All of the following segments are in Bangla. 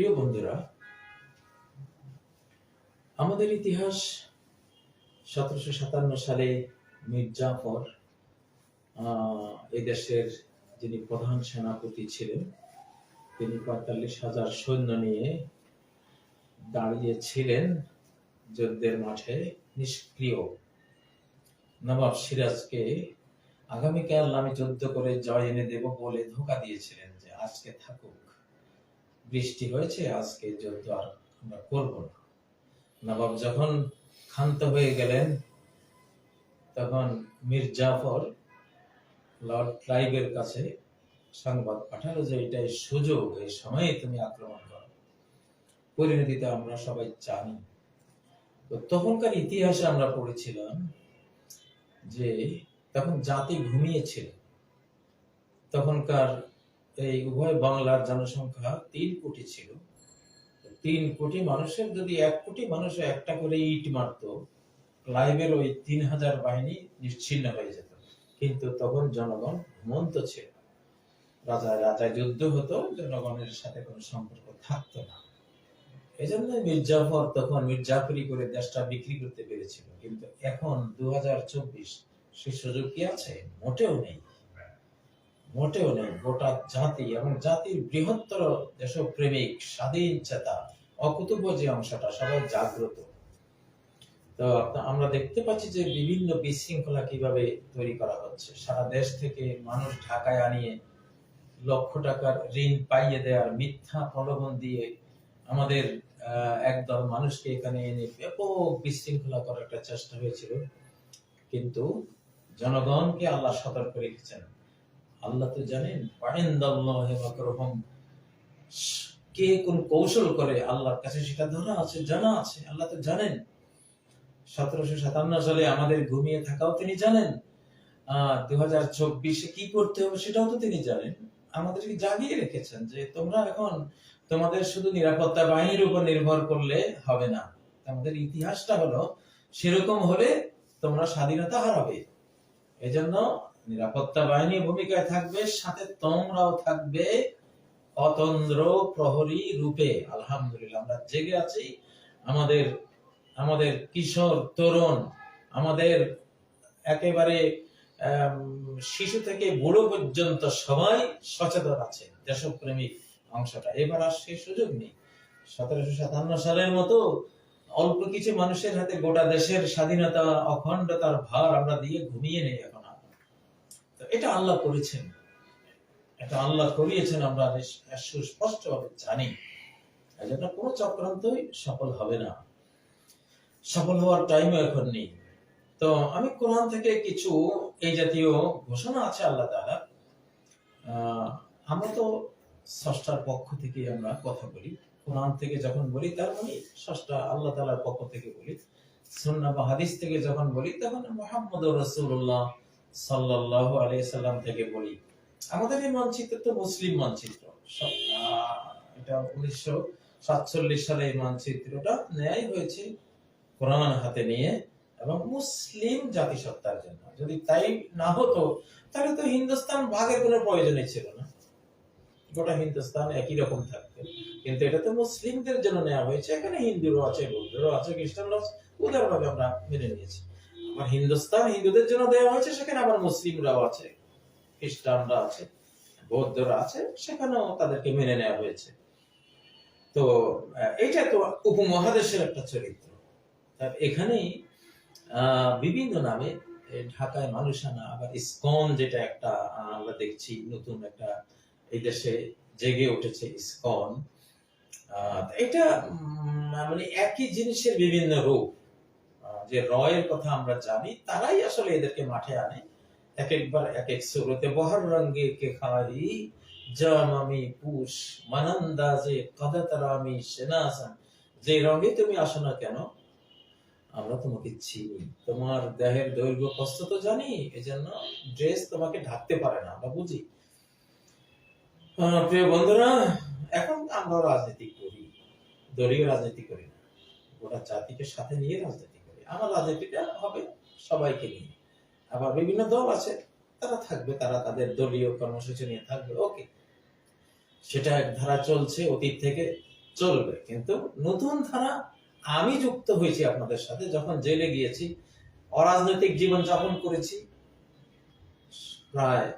প্রিয় বন্ধুরা, আমাদের ইতিহাস সতেরোশো সাতান্ন সালে মীর জাফর এই দেশের যিনি প্রধান সেনাপতি ছিলেন, তিনি পঁয়তাল্লিশ হাজার সৈন্য নিয়ে দাঁড়িয়েছিলেন যুদ্ধের মাঠে নিষ্ক্রিয়। নবাব সিরাজকে আগামীকাল আমি যুদ্ধ করে জয় এনে দেব বলে ধোকা দিয়েছিলেন যে আজকে থাকুক। বৃষ্টি হয়েছে, আজকে যুদ্ধ আর আমরা করব না। নবাব যখন ক্ষান্ত হয়ে গেলেন, তখন মীর জাফর লর্ড ক্লাইভের কাছে সংবাদ পাঠালো যে এটাই সুযোগ, এই সময়ে তুমি আক্রমণ করো। পরিণতিতে আমরা সবাই জানি। তো তখনকার ইতিহাসে আমরা পড়েছিলাম যে তখন জাতি ঘুমিয়েছিল। তখনকার এই উভয় বাংলার জনসংখ্যা তিন কোটি ছিল। তিন কোটি মানুষের যদি এক কোটি মানুষ একটা করে ইট মারত ক্লাইভের ওই তিন হাজার বাহিনী নিশ্চিন্ন হয়ে যেত। কিন্তু তখন জনগণ ঘুমন্ত ছিল। রাজা রাজা যুদ্ধ হতো, জনগণের সাথে কোনো সম্পর্ক থাকতো না। এই জন্য মির্জাফর তখন মির্জাফরি করে দেশটা বিক্রি করতে পেরেছিল। কিন্তু এখন দু হাজার চব্বিশ সে সুযোগ কি আছে? মোটেও নেই। মোটেও নেই গোটা জাতি এবং জাতির বৃহত্তর দেশপ্রেমিক, স্বাধীন চেতা, অকুতুব যে অংশটা, সবাই জাগ্রত। তো আমরা দেখতে পাচ্ছি যে বিভিন্ন বিশৃঙ্খলা কীভাবে তৈরি করা হচ্ছে। সারা দেশ থেকে মানুষ ঢাকায় আনিয়ে লক্ষ টাকার ঋণ পাইয়ে দেওয়ার মিথ্যা প্রলোভন দিয়ে আমাদের একদল মানুষকে এখানে এনে ব্যাপক বিশৃঙ্খলা করার একটা চেষ্টা হয়েছিল। কিন্তু জনগণকে আল্লাহ সতর্ক রেখেছেন। আল্লাহ তো জানেন কে কোন কৌশল করে আল্লাহর কাছে সেটা ধরা আছে, জানা আছে, আল্লাহ তো জানেন। সতেরোশো সাতান্ন সালে আমাদের ঘুমিয়ে থাকাও তিনি জানেন। আহ দু কি করতে হবে সেটাও তো তিনি জানেন। আমাদেরকে জাগিয়ে রেখেছেন যে তোমরা এখন তোমাদের শুধু নিরাপত্তা বাহিনীর উপর নির্ভর করলে হবে না। আমাদের ইতিহাসটা হলো, সেরকম হলে তোমরা স্বাধীনতা হারাবে। এজন্য নিরাপত্তা বাহিনী ভূমিকায় থাকবে, সাথে তোমরাও থাকবে অতন্দ্র প্রহরী রূপে। আলহামদুলিল্লাহ, আমরা জেগে আছি। আমাদের আমাদের কিশোর তরুণ, আমাদের একেবারে শিশু থেকে বুড়ো পর্যন্ত সবাই সচেতন আছে, দেশপ্রেমিক অংশটা। এবার আর সে সুযোগ নেই। সতেরোশো সাতান্ন সালের মতো অল্প কিছু মানুষের হাতে গোটা দেশের স্বাধীনতা অখণ্ডতার ভার আমরা দিয়ে ঘুমিয়ে নেই এখন। এটা আল্লাহ করেছেন। এটা আল্লাহ করিয়েছেন আমরা সুস্পষ্ট ভাবে জানি। এই জন্য কোনো চক্রান্তই সফল হবে না। সফল হওয়ার টাইমও এখন নেই। তো আমি কোরআন থেকে কিছু এই জাতীয় ঘোষণা আছে আল্লাহ আহ, আমরা তো ষষ্ঠার পক্ষ থেকে আমরা কথা বলি। কোরআন থেকে যখন বলি তার মানে ষষ্ঠা আল্লাহ তাআলার পক্ষ থেকে বলি। সুন্নাহ বা হাদিস থেকে যখন বলি তখন মোহাম্মদ রসুল্লাহ সাল্লাল্লাহু আলাইহি সাল্লাম থেকে বলি, আমাদের এই মানচিত্র তো মুসলিম মানচিত্র। এটা উনিশশো সাতচল্লিশ সালে এই মানচিত্রটা ন্যায় হয়েছে কোরআন হাতে নিয়ে এবং মুসলিম জাতিসত্তার জন্য। যদি তাই না হতো, তাহলে তো হিন্দুস্তান ভাগের কোনো প্রয়োজনই ছিল না। গোটা হিন্দুস্তান একই রকম থাকতো। কিন্তু এটা তো মুসলিমদের জন্য নেওয়া হয়েছে। এখানে হিন্দুরও আছে, বৌদ্ধরও আছে খ্রিস্টানরা আছে। উদারভাবে আমরা মেনে নিয়েছি। হিন্দুস্তান, হিন্দুদের জন্য দেওয়া হয়েছে, সেখানে আবার মুসলিমরাও আছে, খ্রিস্টানরা আছে, বৌদ্ধরা আছে, সেখানেও তাদেরকে মেনে নেওয়া হয়েছে। তো এটা তো উপমহাদেশের একটা চরিত্র। তার এখানেই বিভিন্ন নামে ঢাকায় মানুষ আনা আবার ইসকন যেটা একটা আমরা দেখছি নতুন একটা এই দেশে জেগে উঠেছে ইসকন। এটা মানে একই জিনিসের বিভিন্ন রূপ। যে রয়ের কথা আমরা জানি, তারাই আসলে এদেরকে মাঠে আনে। এক একবার এক এক সুরতে, বহর রঙ্গে কে খারি, জাম আমি পুষ মানন্দাজে কদাতারামি সেনাসান। যে রঙে তুমি আসো না কেন, আমরা তোমাকে চিনি। তোমার দেহের দৈর্ঘ্য কষ্ট তো জানি, এজন্য ড্রেস তোমাকে ঢাকতে পারে না, আমরা বুঝি। প্রিয় বন্ধুরা, এখন আমরা রাজনীতি করি, দলীয় রাজনীতি করি না। গোটা জাতিকে সাথে নিয়ে রাজনীতি আমার রাজনীতিটা হবে সবাইকে নিয়ে। আবার বিভিন্ন দল আছে, তারা থাকবে, তারা তাদের দলীয় কর্মসূচি নিয়ে থাকবে, ওকে। সেটা এক ধারা চলছে, অতীত থেকে চলবে। কিন্তু নতুন ধারা আমি যুক্ত হয়েছি আপনাদের সাথে, যখন জেলে গিয়েছি, অরাজনৈতিক জীবন যাপন করেছি, প্রায়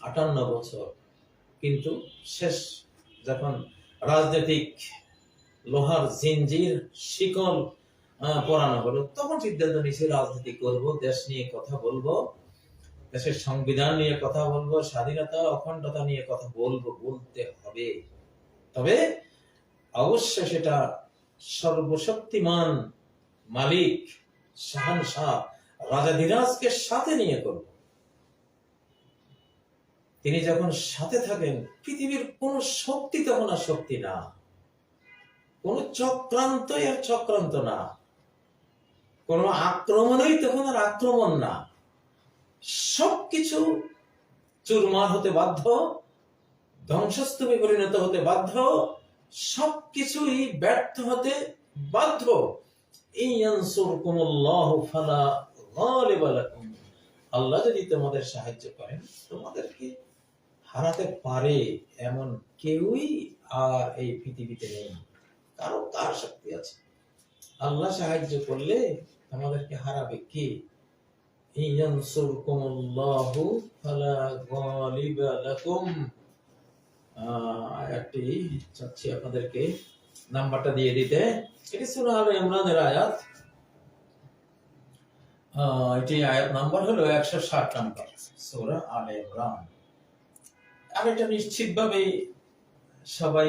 আটান্ন বছর। কিন্তু শেষ যখন রাজনৈতিক লোহার জিঞ্জির শিকল পরানো হলো। তখন সিদ্ধান্ত নিয়েছি রাজনীতি করব, দেশ নিয়ে কথা বলব, দেশের সংবিধান নিয়ে কথা বলব, স্বাধীনতা, অখণ্ডতা নিয়ে কথা বলব, বলতে হবে। তবে অবশ্যই সেটা সর্বশক্তিমান মালিক শাহানশাহ রাজাধিরাজকে সাথে নিয়ে করব তিনি যখন সাথে থাকেন, পৃথিবীর কোন শক্তি তখন আর শক্তি না। কোন চক্রান্ত আর চক্রান্ত না। কোন আক্রমণই তখন আর আক্রমণ না। সবকিছু চুরমার হতে বাধ্য, ধ্বংসস্তূপে পরিণত হতে বাধ্য, সবকিছুই ব্যর্থ হতে বাধ্য। আল্লাহ যদি তোমাদের সাহায্য করেন, তোমাদেরকে হারাতে পারে এমন কেউই আর এই পৃথিবীতে নেই। কারও কার শক্তি আছে? আল্লাহ সাহায্য করলে আমাদেরকে হারাবে কে? ইয়ানসুরকুমুল্লাহু আপনাদেরকে নাম্বারটা দিয়ে দিতে। এটি ইমরানের আয়াত। এটি আয়াত নাম্বার হলো একশো ষাট নাম্বার, সূরা আলে ইমরান। আর এটা নিশ্চিতভাবে সবাই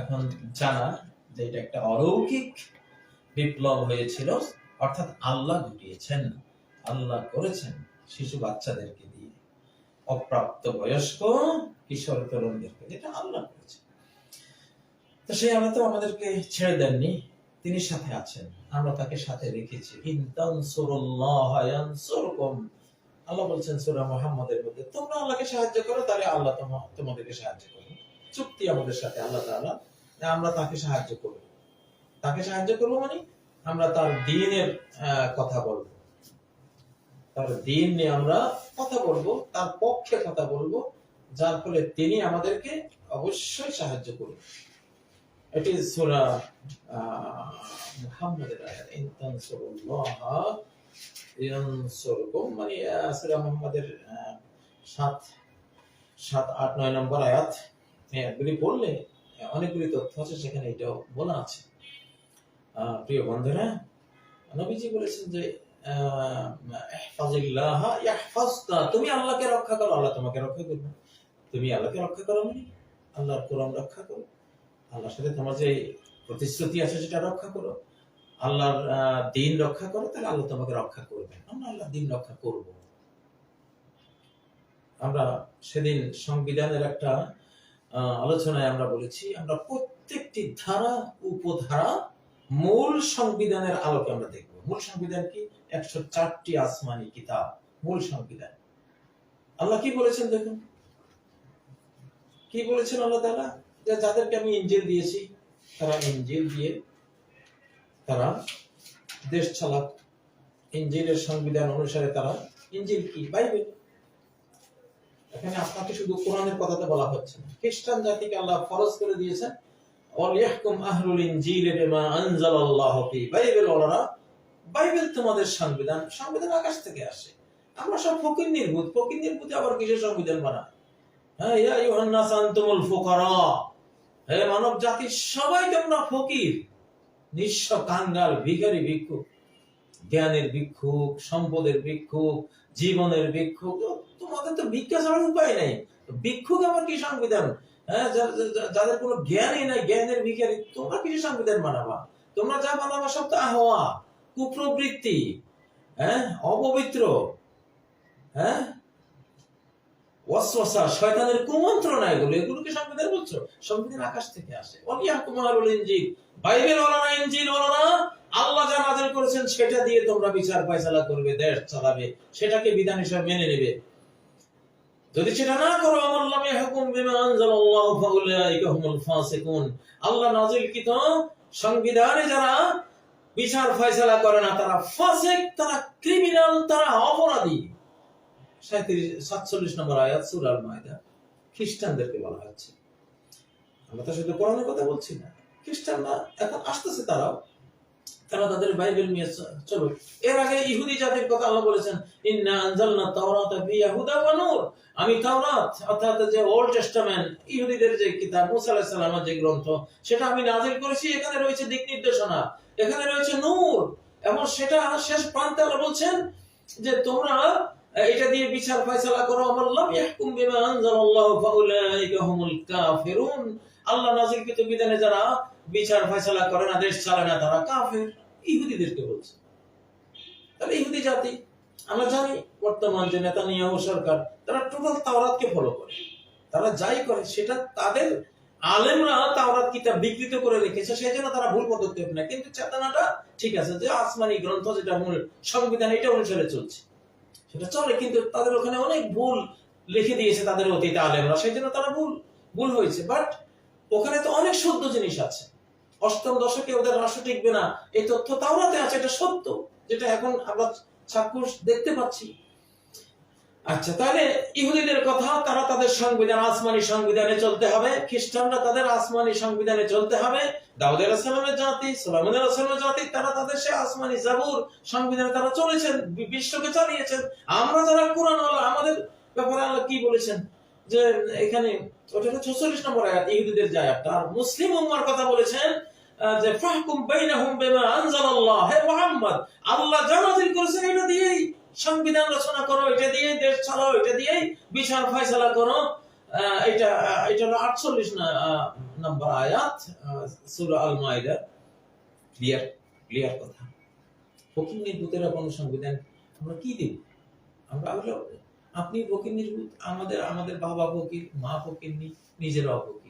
এখন জানা যে এটা একটা অলৌকিক বিপ্লব হয়েছিল। অর্থাৎ আল্লাহ ঘটিয়েছেন আল্লাহ করেছেন শিশু বাচ্চাদেরকে দিয়ে। অপ্রাপ্ত বয়স্ক কিশোর তরুণদেরকে, যেটা আল্লাহ করেছেন। তো সেই আল্লাহ তো আমাদেরকে ছেড়ে দেননি। তিনি সাথে আছেন। আমরা তাকে সাথে রেখেছি। আল্লাহ বলছেন সূরা মুহাম্মদের মধ্যে, তোমরা আল্লাহকে সাহায্য করো, তাহলে আল্লাহ তোমা- তোমাদেরকে সাহায্য করবে। চুক্তি আমাদের সাথে, আল্লাহ আমরা তাকে সাহায্য করব। তাকে সাহায্য করব মানে আমরা তার দিনের কথা বলব। তার দিন নিয়ে আমরা কথা বলব তার পক্ষে কথা বলব যার ফলে তিনি আমাদেরকে অবশ্যই সাহায্য করবেন এটি সূরা মুহাম্মাদের আয়াত ইন ইয়ানসুরকুম মানে আহ, সূরা মুহাম্মাদের আহ, সাত সাত আট নয় নম্বর আয়াত। এগুলি বললে অনেকগুলি তথ্য আছে সেখানে এটাও বলা আছে। প্রিয় বন্ধুরা, নবীজি বলেছেন যে। তুমি আল্লাহকে রক্ষা করো, আল্লাহ তোমাকে রক্ষা করবে। তুমি আল্লাহকে রক্ষা করো মানে আল্লাহর কোরআন রক্ষা করো। আল্লাহর সাথে তোমার যে প্রতিশ্রুতি আছে সেটা রক্ষা করো। আল্লাহর দিন রক্ষা করো, তাহলে আল্লাহ তোমাকে রক্ষা করবে। আমরা আল্লাহর দিন রক্ষা করব। আমরা সেদিন সংবিধানের একটা আলোচনায় আমরা বলেছি, আমরা প্রত্যেকটি ধারা, উপধারা মূল সংবিধানের আলোকে আমরা দেখব। মূল সংবিধান কি? একশো চারটি আসমানি কিতাব। মূল সংবিধান। আল্লাহ কি বলেছেন দেখুন? কি বলেছেন আল্লাহ তাআলা? যে যাদেরকে আমি ইঞ্জিল দিয়েছি, তারা ইঞ্জিল দিয়ে তারা দেশ চালাক। ইঞ্জিলের সংবিধান অনুসারে তারা ইঞ্জিল কি? বাইবেল। এখানে আপনাকে শুধু কোরআনের কথাতে বলা হচ্ছে না। খ্রিস্টান জাতিকে আল্লাহ ফরজ করে দিয়েছেন। আহলুল ইনজিল বিমা আনজালাল্লাহু ফি বাইবেল ওলারা বাইবেল তোমাদের সংবিধান সংবিধান আকাশ থেকে আসে। আমরা সব ফকির ফকির আবার কিসের সংবিধান হ্যাঁ ইয়া আনতুমুল ফুকারা। হে মানব জাতি, সবাই তোমরা ফকির? নিঃস্ব কাঙ্গাল, ভিখারি ভিক্ষুক, জ্ঞানের ভিক্ষুক, সম্পদের ভিক্ষুক, জীবনের ভিক্ষুক, তোমাদের তো ভিক্ষা ছাড়ার উপায় নেই। ভিক্ষুক আবার কি সংবিধান? হ্যাঁ যাদের কোনো জ্ঞানই নাই, জ্ঞানের ভিখারি তোমরা কিছু সংবিধান বানাবা। তোমরা যা বানাবা সব তো আহওয়া, কুপ্রবৃত্তি হ্যাঁ অপবিত্র হ্যাঁ। শয়তানের কুমন্ত্রণা এগুলো, এগুলোকে সংবিধান বলছো? সংবিধান আকাশ থেকে আসে। ওয়ালিয়াহকুমুল ইনজিল। বাইবেল ওলা না, ইনজিল ওলা না, আল্লাহ যা নাযিল করেছেন সেটা দিয়ে তোমরা বিচার ফয়সালা করবে, দেশ চালাবে, সেটাকে বিধান হিসেবে মেনে নেবে। যদি সেটা না করো, আমার লামে হুকুম বিমা আনজালাল্লাহু ফাউলাইকা হুমুল ফাসিকুন। আল্লাহ নাযিলকৃত সংবিধানে যারা বিচার ফয়সালা করে না, তারা ফাসিক, তারা ক্রিমিনাল, তারা অপরাধী। সাঁত্রিশ সাতচল্লিশ নম্বর আয়াত, সুরাল মায়দা। খ্রিস্টানদেরকে বলা হচ্ছে আমরা তো শুধু কোরআনের কথা বলছি না। খ্রিস্টানরা এখন আসতেছে তারাও। তারা তাদের বাইবেল নিয়ে চলো। এর আগে ইহুদি জাতির কথা আল্লাহ বলেছেন, ইন্না আনজালনা তাওরাতা ফিহা হুদা ওয়া নূর। আমি তাওরাত, অর্থাৎ যে ওল্ড টেস্টামেন্ট, ইহুদিদের যে কিতাব, মুসা আলাইহিস সালামের যে গ্রন্থ, সেটা আমি করেছি, এখানে রয়েছে দিক নির্দেশনা। এখানে রয়েছে নূর। এবং সেটা শেষ প্রান্তে আল্লাহ বলছেন যে, তোমরা এটা দিয়ে বিচার ফয়সালা করো আল্লাহ ইয়াহকুম বিমা ফাউলাইকা হুমুল কাফিরুন। আল্লাহ নাজিলকৃত বিধানে যারা বিচার ফয়সালা করে না, দেশ চালায় না, তারা কাফের। ইহুদিদেরকে বলছে। তাহলে ইহুদি জাতি, আমরা জানি বর্তমান যে নেতা নেতানিয়াহু সরকার, তারা টোটাল তাওরাতকে ফলো করে। তারা যাই করে, সেটা তাদের আলেমরা তাওরাত কিতাব বিকৃত করে রেখেছে, সেই জন্য তারা ভুল পদক্ষেপ নেয়। কিন্তু চেতনাটা ঠিক আছে যে আসমানি গ্রন্থ যেটা মূল সংবিধান, এটা অনুসারে চলছে। সেটা চলে, কিন্তু তাদের ওখানে অনেক ভুল লিখে দিয়েছে তাদের অতীত আলেমরা, সেই জন্য তারা ভুল ভুল হয়েছে। বাট ওখানে তো অনেক সত্য জিনিস আছে। অষ্টম দশকে ওদের রাষ্ট্র টিকবে না। এই তথ্য তাওরাতে আছে, এটা সত্য, যেটা এখন আমরা চাক্ষুষ দেখতে পাচ্ছি। আচ্ছা তাহলে ইহুদিদের কথা, তারা তাদের সংবিধান, আসমানি সংবিধানে চলতে হবে। খ্রিস্টানরা তাদের আসমানি সংবিধানে চলতে হবে। দাউদ আলাহিসামের জাতি সোলামন আলাহিসামের জাতি, তারা তাদের সে আসমানি জাবুর সংবিধানে তারা চলেছেন বিশ্বকে চালিয়েছেন। আমরা যারা কোরআন আমাদের ব্যাপারে আল্লাহ কি বলেছেন? যে এখানে, ওটা ছচল্লিশ নম্বর আয়াত, ইহুদিদের যে আয়াতটা। আর মুসলিম উম্মার কথা বলেছেন যে ফাহকুম বাইনাহুম বিমা আনজালাল্লাহ, হে মুহাম্মদ, আল্লাহ যা নাযিল করেছেন এটা দিয়েই সংবিধান রচনা করো, এটা দিয়েই দেশ চালাও, এটা দিয়েই বিচার ফয়সালা করো। এটা এটা হলো আটচল্লিশ নম্বর আয়াত সূরা আল মাইদা ক্লিয়ার ক্লিয়ার কথা কোন সংবিধান আমরা কি দেব? আমরা আপনি ফকির নির্ভূত, আমাদের আমাদের বাবা ফকির, মা ফকির নিজেরাও ফকির।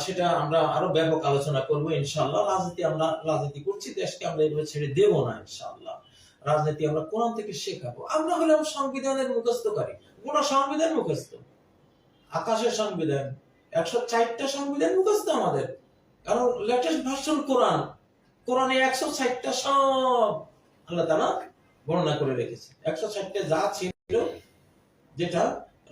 সেটা আমরা আরও ব্যাপক আলোচনা করব, ইনশাআল্লাহ। রাজনীতি আমরা, রাজনীতি করছি, দেশকে আমরা এভাবে ছেড়ে দেবো না, ইনশাআল্লাহ। রাজনীতি আমরা কোরআন থেকে শেখাবো। আমরা হলাম সংবিধানের মুখস্থকারী। গোটা সংবিধান মুখস্থ। আকাশের সংবিধান। একশো চারটা সংবিধান মুখস্থ আমাদের। কারণ লেটেস্ট ভার্সন কোরআন। কোরআনে একশো ষাটটা সব আল্লাহ তালা বর্ণনা করে রেখেছে। একশো ষাটটা যা ছিল, যেটা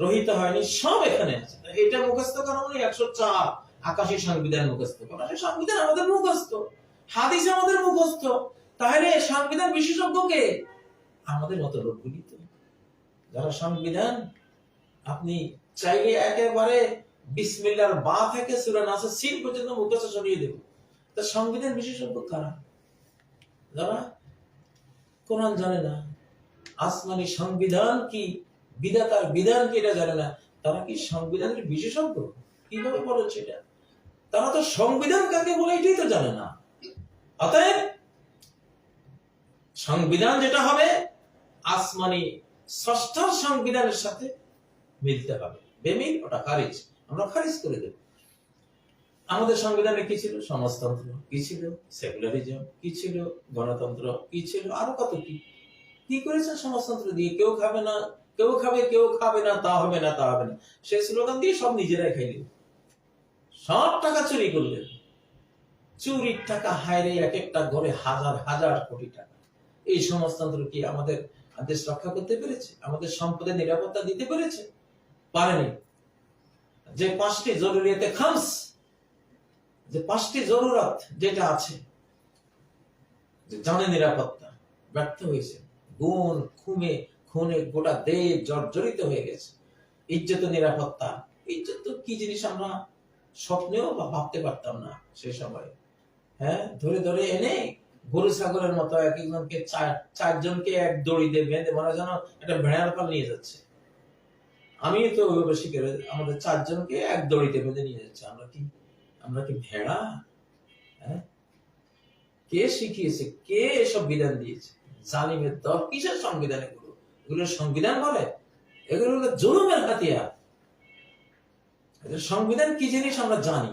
রহিত হয়নি, সব এখানে আছে। এটা মুখস্থ করা মানে একশো চার আকাশের সংবিধান মুখস্থ করা। সংবিধান আমাদের মুখস্থ, হাদিস আমাদের মুখস্থ। তাহলে সংবিধান বিশেষজ্ঞকে আমাদের মতো লোকগুলি তো। যারা সংবিধান আপনি চাইলে একেবারে বিসমিল্লার বা থেকে সুরা নাসের সিন পর্যন্ত মুখস্থ সরিয়ে দেব। তা সংবিধান বিশেষজ্ঞ কারা? যারা কোরআন জানে না, আসমানি সংবিধান কি বিধাতার বিধান কি এটা জানে না, তারা কি সংবিধানের বিশেষজ্ঞ? কীভাবে বলেন সেটা? তারা তো সংবিধান কাকে বলে এটাই তো জানে না। অতএব সংবিধান যেটা হবে, আসমানি ষষ্ঠার সংবিধানের সাথে মিলতে হবে। বেমিল, ওটা খারিজ। আমরা খারিজ করে দেব। আমাদের সংবিধানে কি ছিল? সমাজতন্ত্র কি ছিল? সেকুলারিজম কি ছিল? গণতন্ত্র কি ছিল? আরও কত কি? কি করেছে সমাজতন্ত্র? দিয়ে কেউ খাবে না। কেউ খাবে কেউ খাবে না, তা হবে না, তা হবে না। সেই স্লোগান দিয়ে সব নিজেরাই খাইলেন। সব টাকা চুরি করলেন। চুরির টাকা হায়রে এক একটা ঘরে হাজার হাজার কোটি টাকা। এই সমাজতন্ত্র কি আমাদের দেশ রক্ষা করতে পেরেছে? আমাদের সম্পদের নিরাপত্তা দিতে পেরেছে? পারেনি। যে পাঁচটি জরুরিয়াতে খামস, যে পাঁচটি জরুরত যেটা আছে জানে নিরাপত্তা ব্যর্থ হয়েছে। গুণ খুমে খুনে গোটা দেশ জর্জরিত হয়ে গেছে। ইজ্জত নিরাপত্তা। ইজ্জত তো কি জিনিস আমরা স্বপ্নেও ভাবতে পারতাম না সে সময়। হ্যাঁ ধরে ধরে এনে গরু ছাগলের মতো এক একজনকে চারজনকে এক দড়ি দিয়ে বেঁধে মনে যেন একটা ভেড়ার পাল নিয়ে যাচ্ছে। আমি তো ওইভাবে শিখে আমাদের চারজনকে এক দড়িতে বেঁধে নিয়ে যাচ্ছে। আমরা কি আমরা কি ভেড়া? হ্যাঁ? কে শিখিয়েছে? কে এসব বিধান দিয়েছে? জালিমের দল কিসের সংবিধান এগুলো সংবিধান বলে? এগুলো হলো জুলুমের হাতিয়ার। সংবিধান কি জিনিস আমরা জানি?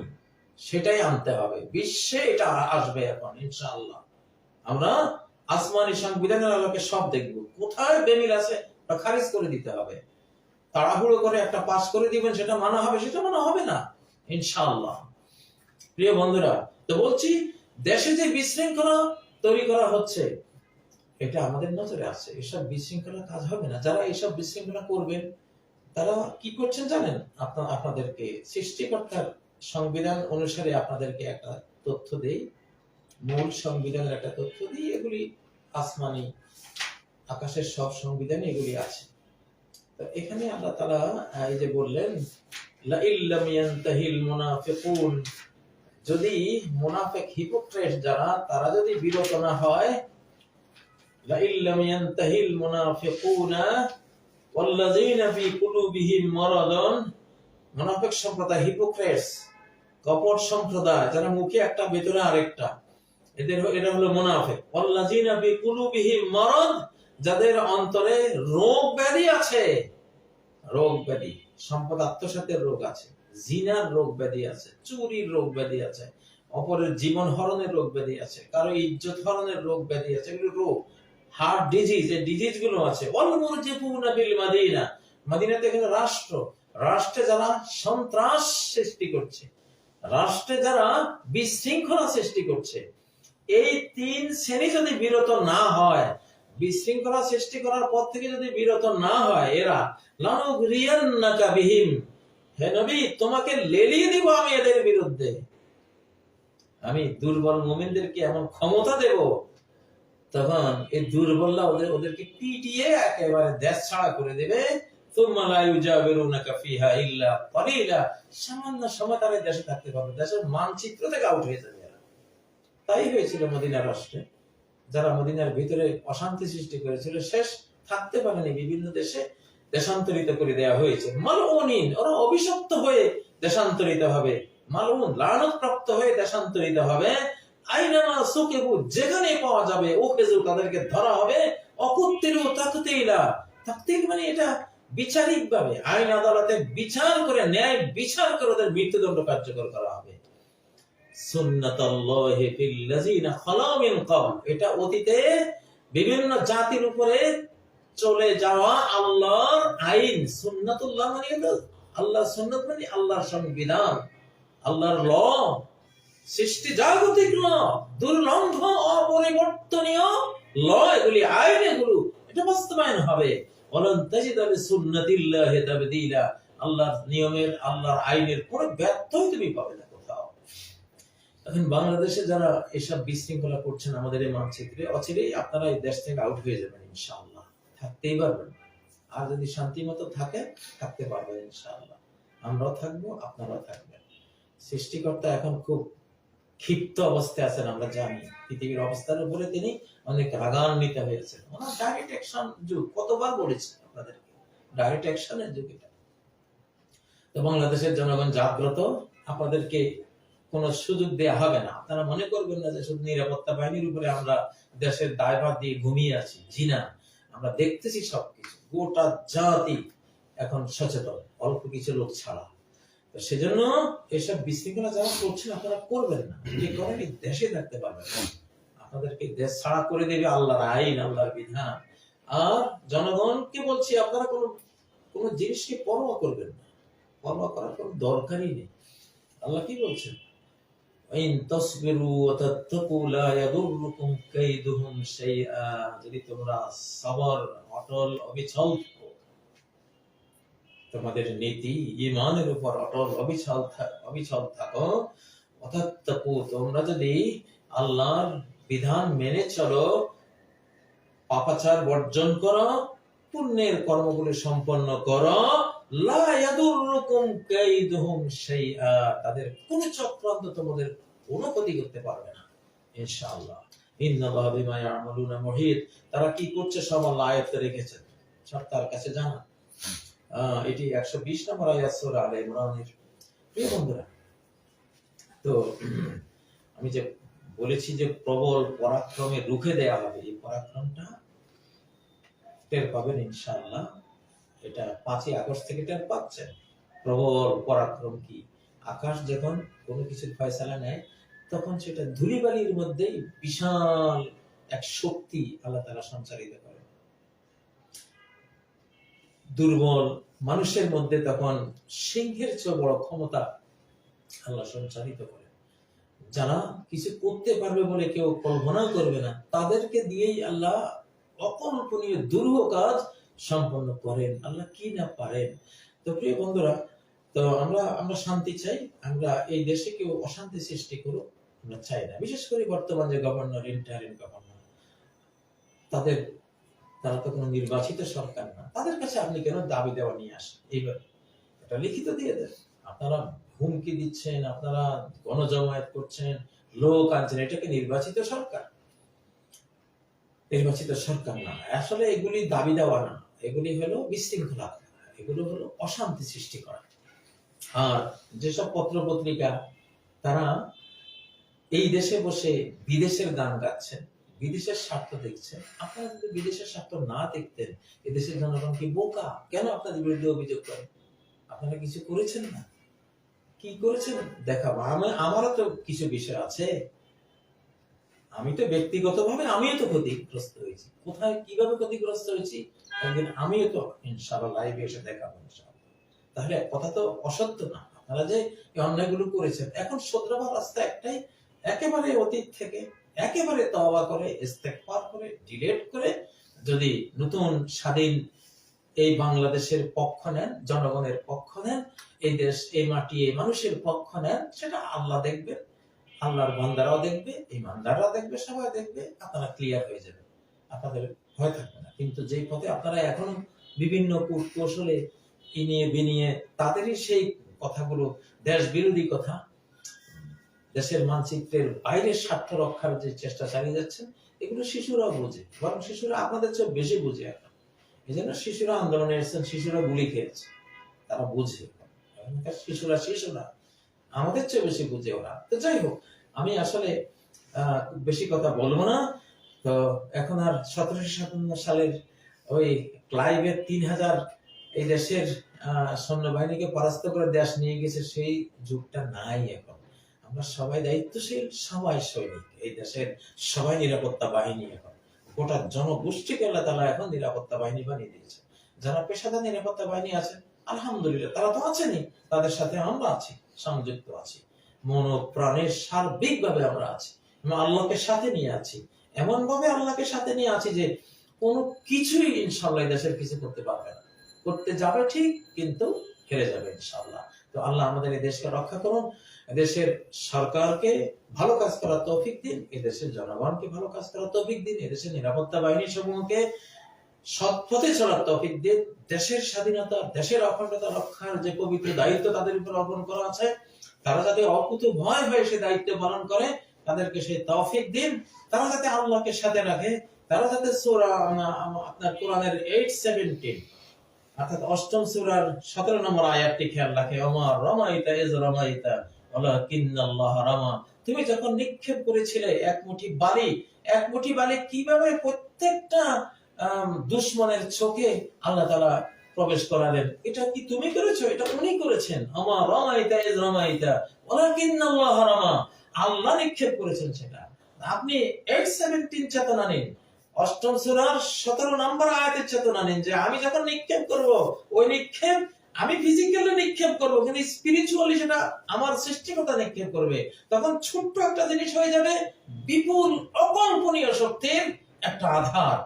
সেটাই আনতে হবে। বিশ্বে এটা আসবে এখন, ইনশাআল্লাহ। আমরা আসমানি সংবিধানের আলোকে সব দেখব। কোথায় বেমিল আছে খারিজ করে দিতে হবে? তাড়াহুড়ো করে একটা পাস করে দিবেন, সেটা মানা হবে, সেটা মানা হবে না, ইনশাআল্লাহ। প্রিয় বন্ধুরা, তো বলছি, দেশে যে বিশৃঙ্খলা তৈরি করা হচ্ছে এটা আমাদের নজরে আছে এসব বিশৃঙ্খলা কাজ হবে না। যারা এসব বিশৃঙ্খলা করবেন, তারা কি করছেন জানেন? আপনার, আপনাদেরকে সৃষ্টিকর্তার সংবিধান অনুসারে আপনাদেরকে একটা তথ্য দেই। মূল সংবিধানের একটা তথ্য দিই। এগুলি আসমানি আকাশের সব সংবিধানে এগুলি আছে। তো এখানে আল্লাহ তারা এই যে বললেন যদি মুনাফিক হিপোক্রেট যারা, তারা যদি বিরত না হয় যাদের অন্তরে রোগ ব্যাধি আছে। রোগ ব্যাধি, সম্পদ আত্মসাতের রোগ আছে, জিনার রোগ ব্যাধি আছে, চুরির রোগ ব্যাধি আছে, অপরের জীবন হরণের রোগ ব্যাধি আছে, কারও ইজ্জত হরণের রোগ ব্যাধি আছে, এগুলো রোগ। হার্ট ডিজিজ এই ডিজিজগুলো আছে। রাষ্ট্র। রাষ্ট্রে যারা সন্ত্রাস সৃষ্টি করছে, রাষ্ট্রে যারা বিশৃঙ্খলা সৃষ্টি করছে, এই তিন শ্রেণি যদি বিরত না হয়, বিশৃঙ্খলা সৃষ্টি করার পর থেকে যদি বিরত না হয় এরা, লানুগরিয়ান্নাকা বিহিম। হে নবী, তোমাকে লেলিয়ে দিব আমি এদের বিরুদ্ধে। আমি দুর্বল মুমিনদেরকে এমন ক্ষমতা দেব তখন এই দুর্বলরা ওদের, ওদেরকে পিটিয়ে একেবারে দেশ ছাড়া করে দেবে। অশান্তি সৃষ্টি করেছিল, শেষ থাকতে পারেনি। বিভিন্ন দেশে দেশান্তরিত করে দেয়া হয়েছে। মালউনিন, ওরা অভিশপ্ত হয়ে দেশান্তরিত হবে। মালউন, লানত প্রাপ্ত হয়ে দেশান্তরিত হবে। আইনামা সুকেবু যেখানে পাওয়া যাবে, ও খেজু তাদেরকে ধরা হবে। অকুত্তিরু তাকতিল। মানে এটা বিচারিক ভাবে আইন আদালতে বিচার করে, ন্যায় বিচার করে ওদের মৃত্যুদণ্ড কার্যকর করা হবে। সুন্নাতাল্লাহি খালা মিন ক্বাবল এটা অতীতে বিভিন্ন জাতির উপরে চলে যাওয়া আল্লাহর আইন। সুন্নাতুল্লাহ মানে হলো আল্লাহর সুন্নাত মানে আল্লাহর সংবিধান, আল্লাহর ল। সৃষ্টি জাগতিক ল দুর্লঙ্ঘ অপরিবর্তনীয় লয় গুলি আইনে এগুলো এটা বাস্তবায়ন হবে। আল্লাহর নিয়মের, আল্লাহর আইনের কোনো ব্যর্থই তুমি পাবে না কোথাও। এখন বাংলাদেশে যারা এসব বিশৃঙ্খলা করছেন আমাদের এই মানচিত্রে, অচিরেই আপনারা এই দেশ থেকে আউট হয়ে যাবেন ইনশাআল্লাহ। থাকতেই পারবেন। আর যদি শান্তি মতো থাকে থাকতে পারবেন ইনশাআল্লাহ। আমরাও থাকব, আপনারাও থাকবেন। সৃষ্টিকর্তা এখন খুব ক্ষিপ্ত অবস্থায় আছেন, আমরা জানি। পৃথিবীর অবস্থার উপরে তিনি অনেক রাগান্বিত হয়েছেন। ওনার ডাইরেক্ট অ্যাকশন যুগ, কতবার বলেছি আপনাদেরকে? ডাইরেক্ট অ্যাকশনের যুগ এটা। তো বাংলাদেশের জনগণ জাগ্রত, আপনাদেরকে কোনো সুযোগ দেয়া হবে না। আপনারা মনে করবেন না যে শুধু নিরাপত্তা বাহিনীর উপরে আমরা দেশের দায়ভার দিয়ে ঘুমিয়ে আছি। জি না, আমরা দেখতেছি সবকিছু। গোটা জাতি এখন সচেতন, অল্প কিছু লোক ছাড়া। সেজন্য এসব বিশৃঙ্খলা যারা করছেন, আপনারা করবেন না। যে এই দেশে থাকতে পারবেন। আপনাদেরকে দেশ ছাড়া করে দেবে আল্লাহর আইন, আল্লাহর বিধান। আর জনগণকে বলছি, আপনারা কোনো কোনো জিনিসকে পরোয়া করবেন না। পরোয়া করার কোনো দরকারই নেই। আল্লাহ কি বলছেন? যদি তোমরা সবর, অটল, অবিচল তোমাদের নীতি, ঈমানের উপর অটল, অবিচল অবিচল থাকো। অতাত্তাকু তোমরা যদি আল্লাহর বিধান মেনে চলো, পাপাচার বর্জন করো, পুণ্যের কর্মগুলি সম্পন্ন করো তাদের কোন চক্রান্ত তোমাদের কোনো ক্ষতি করতে পারবে না, ইনশাআল্লাহ। তারা কি করছে সব আল্লাহ আয়াতে রেখেছেন। সব তার কাছে জানা। এটি 120 নম্বর আয়াত আলে ইমরানের। প্রিয় বন্ধুরা, তো আমি যে বলেছি যে প্রবল পরাক্রমে রুখে দেয়া হবে, এই পরাক্রমটা টের পাবেন ইনশাআল্লাহ। এটা পাঁচই আগস্ট থেকে টের পাচ্ছেন। প্রবল পরাক্রম কি? আকাশ যখন কোনো কিছুর ফয়সালা নেয়, তখন সেটা ধুলিবালির মধ্যেই বিশাল এক শক্তি আল্লাহ তারা সঞ্চারিত করে দুর্বল মানুষের মধ্যে তখন সিংহের চেয়ে বড় ক্ষমতা আল্লাহ সঞ্চারিত করে যারা কিছু করতে পারবে বলে কেউ কল্পনাও করবে না, তাদেরকে দিয়েই আল্লাহ অকল্পনীয়, দুরূহ কাজ সম্পন্ন করেন। আল্লাহ কি না পারেন? তো প্রিয় বন্ধুরা, তো আমরা আমরা শান্তি চাই, আমরা এই দেশে কেউ অশান্তি সৃষ্টি করুক, আমরা চাই না। বিশেষ করে বর্তমান যে গভর্নর, ইন্টারিম গভর্নর, তাদের তারা তো কোনো নির্বাচিত সরকার না। তাদের কাছে আপনি কেন দাবি দেওয়া নিয়ে আসেন? এইবার এটা লিখিত দিয়ে দেন। আপনারা হুমকি দিচ্ছেন, আপনারা গণজমায়েত করছেন, লোক আনছেন এটাকে নির্বাচিত সরকার? নির্বাচিত সরকার না। আসলে এগুলি দাবি দেওয়া না। এগুলি হলো বিশৃঙ্খলা এগুলো হলো অশান্তি সৃষ্টি করা। আর যেসব পত্র পত্রিকা তারা এই দেশে বসে বিদেশের গান গাচ্ছেন বিদেশের স্বার্থ দেখছেন। আপনারা যদি বিদেশের স্বার্থ না দেখতেন এদেশের জনগণ কি বোকা? কেন আপনাদের বিরুদ্ধে অভিযোগ করে? আপনারা কিছু করেছেন না? কি করেছেন? দেখাবো আমি আমারও তো কিছু বিষয় আছে। আমি তো ব্যক্তিগতভাবে আমিও তো ক্ষতিগ্রস্ত হয়েছি। কোথায়, কীভাবে ক্ষতিগ্রস্ত হয়েছি? একদিন আমিও তো ইনশাআল্লাহ লাইভে এসে দেখাবো তাহলে কথা তো অসত্য না। আপনারা যে এই অন্যায়গুলো করেছেন, এখন শোধরাবার রাস্তা একটাই, একেবারে অতীত থেকে একেবারে তওবা করে, ইস্তেগফার করে ডিলেট করে যদি নতুন স্বাধীন এই বাংলাদেশের পক্ষ নেন, জনগণের পক্ষ নেন, এই দেশ, এই মাটি, এই মানুষের পক্ষ নেন, সেটা আল্লাহ দেখবে, আল্লাহর বান্দারাও দেখবে এই ইমানদাররাও দেখবে, সবাই দেখবে, আপনারা ক্লিয়ার হয়ে যাবে আপনাদের ভয় থাকবে না। কিন্তু যেই পথে আপনারা এখনও বিভিন্ন কূট কৌশলে ইনিয়ে বিনিয়ে তাদেরই সেই কথাগুলো দেশ বিরোধী কথা দেশের মানচিত্রের বাইরের স্বার্থ রক্ষার যে চেষ্টা চালিয়ে যাচ্ছেন এগুলো শিশুরাও বোঝে, বরং শিশুরা আপনাদের চেয়ে বেশি বুঝে এখন। এই জন্য শিশুরা আন্দোলনে এসেছেন, শিশুরা গুলি খেয়েছে, তারা বুঝে। শিশুরা শিশুরা আমাদের চেয়ে বেশি বুঝে ওরা। তো যাই হোক, আমি আসলে বেশি কথা বলব না। তো এখন আর সতেরোশো সাতান্ন সালের ওই ক্লাইভের তিন হাজার এই দেশের সৈন্যবাহিনীকে পরাস্ত করে দেশ নিয়ে গেছে, সেই যুগটা নাই এখন। আমরা সবাই দায়িত্বশীল, সবাই সৈনিক। এই দেশের সবাই নিরাপত্তা বাহিনী এখন। গোটা জনগোষ্ঠীকে আল্লাহ তালা এখন নিরাপত্তা বাহিনী বানিয়ে দিয়েছে। যারা পেশাদার নিরাপত্তা বাহিনী আছে, আলহামদুলিল্লাহ, তারা তো আছেনই। তাদের সাথে আমরা আছি, সংযুক্ত আছি। মন প্রাণের সার্বিক ভাবে আমরা আছি। আল্লাহকে সাথে নিয়ে আছি। এমন ভাবে আল্লাহকে সাথে নিয়ে আছি যে কোনো কিছুই ইনশাল্লাহ দেশের কিছু করতে পারবে না। করতে যাবে ঠিক, কিন্তু হেরে যাবে ইনশাল্লাহ তো আল্লাহ আমাদের এই দেশকে রক্ষা করুন। দেশের সরকারকে ভালো কাজ করার তৌফিক দিন, এদেশের জনগণকে ভালো কাজ করার তৌফিক দিন, এদেশের নিরাপত্তা বাহিনী সমূহকে সৎ পথে চলার তৌফিক দিন, দেশের স্বাধীনতা, দেশের অখণ্ডতা রক্ষার যে পবিত্র দায়িত্ব তাদের উপর অর্পণ করা আছে, তারা যাতে অকুত ভয় হয়ে সে দায়িত্ব পালন করে, তাদেরকে সেই তৌফিক দিন, তারা যাতে আল্লাহকে সাথে রাখে, তারা যাতে আপনার কোরআনের এইট সেভেন্টিন অর্থাৎ অষ্টম সূরার সতেরো নম্বর আয়াতটি খেয়াল রাখে অমর রমাইতা এজ রমাইতা তুমি যখন নিক্ষেপ করেছিলে এক মুঠি বালি, এক মুঠি বালি কীভাবে প্রত্যেকটা দুশ্মনের চোখে আল্লাহ তালা প্রবেশ করালেন? এটা কি তুমি করেছ? এটা উনি করেছেন। আমার রমাইতা এজ রমাইতা। আল্লাহ রামা। আল্লাহ নিক্ষেপ করেছেন সেটা। আপনি এইট সেভেন্টিন চেতনা নিন। অষ্টম সুরার সতেরো নম্বর আয়াতের চেতনা নিন যে আমি যখন নিক্ষেপ করব, ওই নিক্ষেপ আমি ফিজিক্যালি নিক্ষেপ করব, কিন্তু স্পিরিচুয়ালি সেটা আমার সৃষ্টিকতা নিক্ষেপ করবে। তখন ছোট্ট একটা জিনিস হয়ে যাবে, বিপুল অকল্পনীয় শক্তির একটা আধার।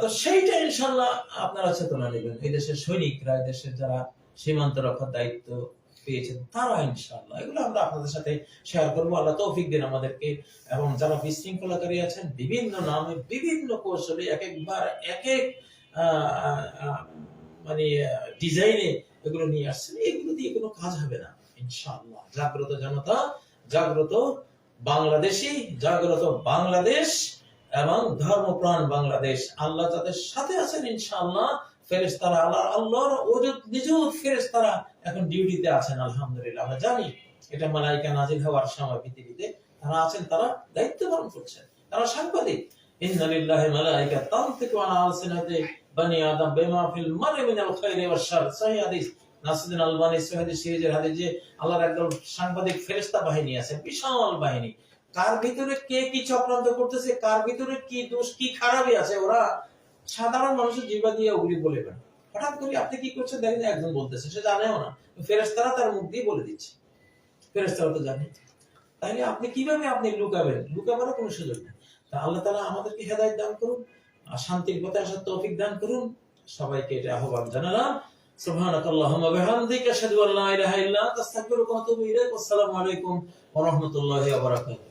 তো সেইটা ইনশাল্লাহ আপনারা চেতনা নেবেন। এই দেশের সৈনিকরা, এই দেশের যারা সীমান্ত রক্ষার দায়িত্ব পেয়েছেন, তারা ইনশাল্লাহ এগুলো আমরা আপনাদের সাথে শেয়ার করব। আল্লাহ তৌফিক দিন আমাদেরকে। এবং যারা বিশৃঙ্খলাকারী আছেন, বিভিন্ন নামে বিভিন্ন কৌশলে এক একবার এক এক মানে ডিজাইনে এগুলো নিয়ে আসছেন, এগুলো দিয়ে কোনো কাজ হবে না, ইনশাআল্লাহ। জাগ্রত জনতা, জাগ্রত বাংলাদেশি, জাগ্রত বাংলাদেশ এবং ধর্মপ্রাণ বাংলাদেশ। আল্লাহ তাদের সাথে আছেন, ইনশাআল্লাহ, ফেরেশতারা আল্লাহ আল্লাহর ওজুদ নিজুদ ফেরেশতারা এখন ডিউটিতে আছেন, আলহামদুলিল্লাহ। আমরা জানি এটা মালাইকা নাজিল হওয়ার সময় পৃথিবীতে। তারা আছেন, তারা দায়িত্ব পালন করছেন। তারা সাংবাদিক। ইন্না লিল্লাহি মালাইকা তানতিকু আলা আলসিনাতি বানি আদম, বিমা ফিল মাররি মিনাল খাইরি ওয়াশ শার। সহিহ হাদিস। নাসিরুদ্দিন আলবানী সহিহ সিরিজের হাদিস আল্লাহর একদল সাংবাদিক ফেরেশতা বাহিনী আছে, বিশাল বাহিনী। কার ভিতরে কে কি চক্রান্ত করতেছে, কার ভিতরে কি দোষ, কি খারাপই আছে, ওরা সাধারণ মানুষের জিবা দিয়ে ওগুলি বলে না হঠাৎ করে আপনি কি করছেন? দেখেন একজন বলতেছে, সে জানেও না। ফেরেস্তারা তার মুখ দিয়ে বলে দিচ্ছে। ফেরেস্তারা তো জানে। তাইলে আপনি কীভাবে আপনি লুকাবেন? লুকাবারও কোনো সুযোগ নেই। তা আল্লাহ তালা আমাদেরকে হেদায়ত দান করুন শান্তির পথে আসার তৌফিক দান করুন সবাইকে এটা আহ্বান জানালাম سبحانك اللهم وبحمدك اشهد ان لا اله الا انت استغفرك واتوب اليك والسلام عليكم ورحمه الله وبركاته